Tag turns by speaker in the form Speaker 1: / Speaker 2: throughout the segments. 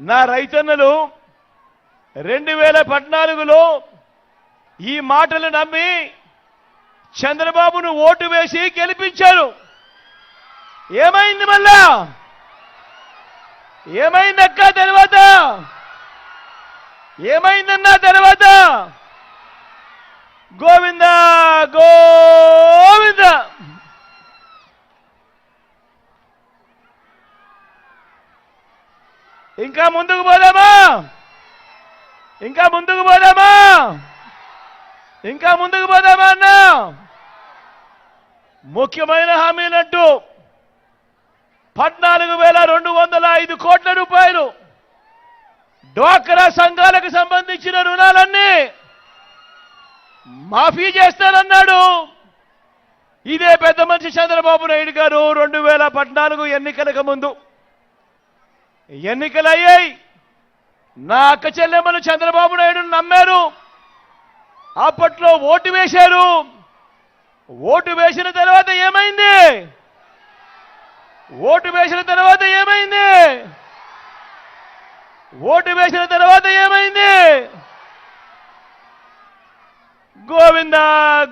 Speaker 1: నా రైతన్నలు రెండు వేల పద్నాలుగులో ఈ మాటలు నమ్మి చంద్రబాబును ఓటు వేసి గెలిపించారు. ఏమైంది మళ్ళా? ఏమైందక్క తర్వాత? ఏమైందన్నా తర్వాత? గోవింద గో ఇంకా ముందుకు పోదామా? ఇంకా ముందుకు పోదామా? ఇంకా ముందుకు పోదామా అన్న? ముఖ్యమైన హామీలంటూ పద్నాలుగు వేల రెండు వందల ఐదు కోట్ల రూపాయలు డ్వాక్రా సంఘాలకు సంబంధించిన రుణాలన్నీ మాఫీ చేస్తానన్నాడు. ఇదే పెద్ద మనిషి చంద్రబాబు నాయుడు గారు రెండు వేల పద్నాలుగు ఎన్నికలకు ముందు. ఎన్నికలయ్యాయి. నా అక్క చెల్లెమ్మలు చంద్రబాబు నాయుడును నమ్మారు. అప్పట్లో ఓటు వేశారు. ఓటు వేసిన తర్వాత ఏమైంది? ఓటు వేసిన తర్వాత ఏమైంది? ఓటు వేసిన తర్వాత ఏమైంది? గోవింద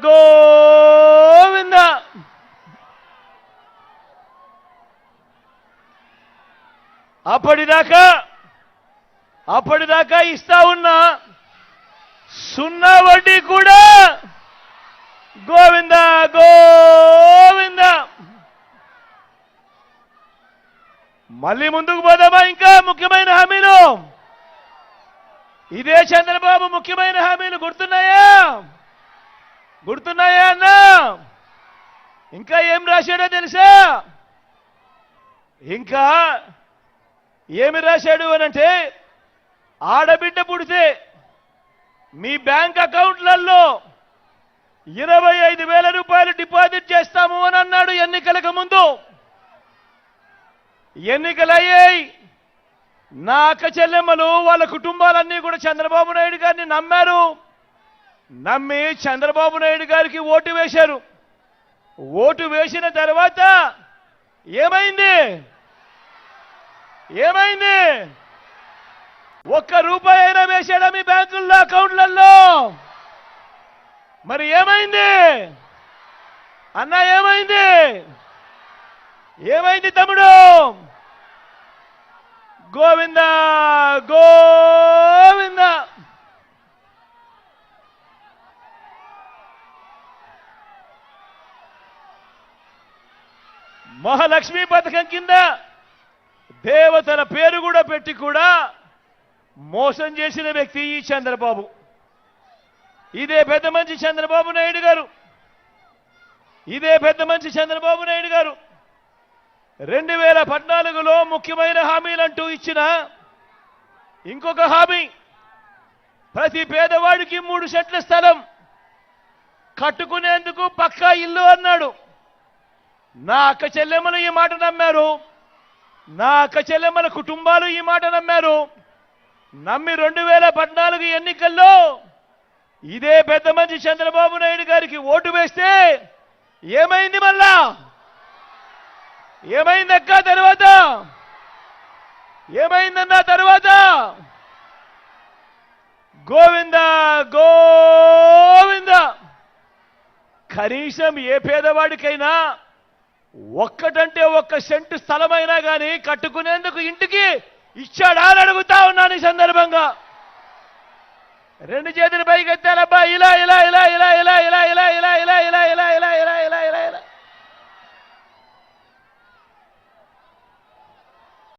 Speaker 1: గోవింద. అప్పటిదాకా అప్పటిదాకా ఇస్తా ఉన్న సున్నా వడ్డీ కూడా గోవింద గోవింద. మళ్ళీ ముందుకు పోదామా ఇంకా? ముఖ్యమైన హామీలు. ఇదే చంద్రబాబు ముఖ్యమైన హామీలు గుర్తున్నాయా? గుర్తున్నాయా అన్నా? ఇంకా ఏం రాశాడో తెలుసా? ఇంకా ఏమి రాశాడు అనంటే ఆడబిడ్డ పుడితే మీ బ్యాంక్ అకౌంట్లలో ఇరవై ఐదు వేల రూపాయలు డిపాజిట్ చేస్తాము అని అన్నాడు ఎన్నికలకు ముందు. ఎన్నికలయ్యాయి. నా అక్క చెల్లెమ్మలు వాళ్ళ కుటుంబాలన్నీ కూడా చంద్రబాబు నాయుడు గారిని నమ్మారు. నమ్మి చంద్రబాబు నాయుడు గారికి ఓటు వేశారు. ఓటు వేసిన తర్వాత ఏమైంది? ఏమైంది? ఒక్క రూపాయి అయినా వేసాడా మీ బ్యాంకుల్లో అకౌంట్లలో మరి ఏమైంది? అన్నా ఏమైంది? ఏమైంది తమ్ముడు? గోవింద గోవింద! మహాలక్ష్మి పథకం కింద దేవతల పేరు కూడా పెట్టి కూడా మోసం చేసిన వ్యక్తి ఈ చంద్రబాబు. ఇదే పెద్ద మంచి చంద్రబాబు నాయుడు గారు. ఇదే పెద్ద మంచి చంద్రబాబు నాయుడు గారు. రెండు వేల పద్నాలుగులో ముఖ్యమైన హామీలంటూ ఇచ్చిన ఇంకొక హామీ. ప్రతి పేదవాడికి మూడు సెట్ల స్థలం. కట్టుకునేందుకు పక్కా ఇల్లు అన్నాడు. నా అక్క చెల్లెమ్మలు ఈ మాట నమ్మారు. నా అక్క చెల్లెమ్మల కుటుంబాలు ఈ మాట నమ్మారు. నమ్మి రెండు వేల పద్నాలుగు ఎన్నికల్లో ఇదే పెద్ద మంచి చంద్రబాబు నాయుడు గారికి ఓటు వేస్తే ఏమైంది మళ్ళా? ఏమైందక్క తర్వాత? ఏమైందన్న తర్వాత? గోవింద గోవింద! కనీసం ఏ పేదవాడికైనా ఒక్కటంటే ఒక్క సెంటు స్థలమైనా కానీ కట్టుకునేందుకు ఇంటికి ఇచ్చాడా అని అడుగుతా ఉన్నాను ఈ సందర్భంగా. రెండు చేతులు పైకి ఇలా ఇలా ఇలా ఇలా ఇలా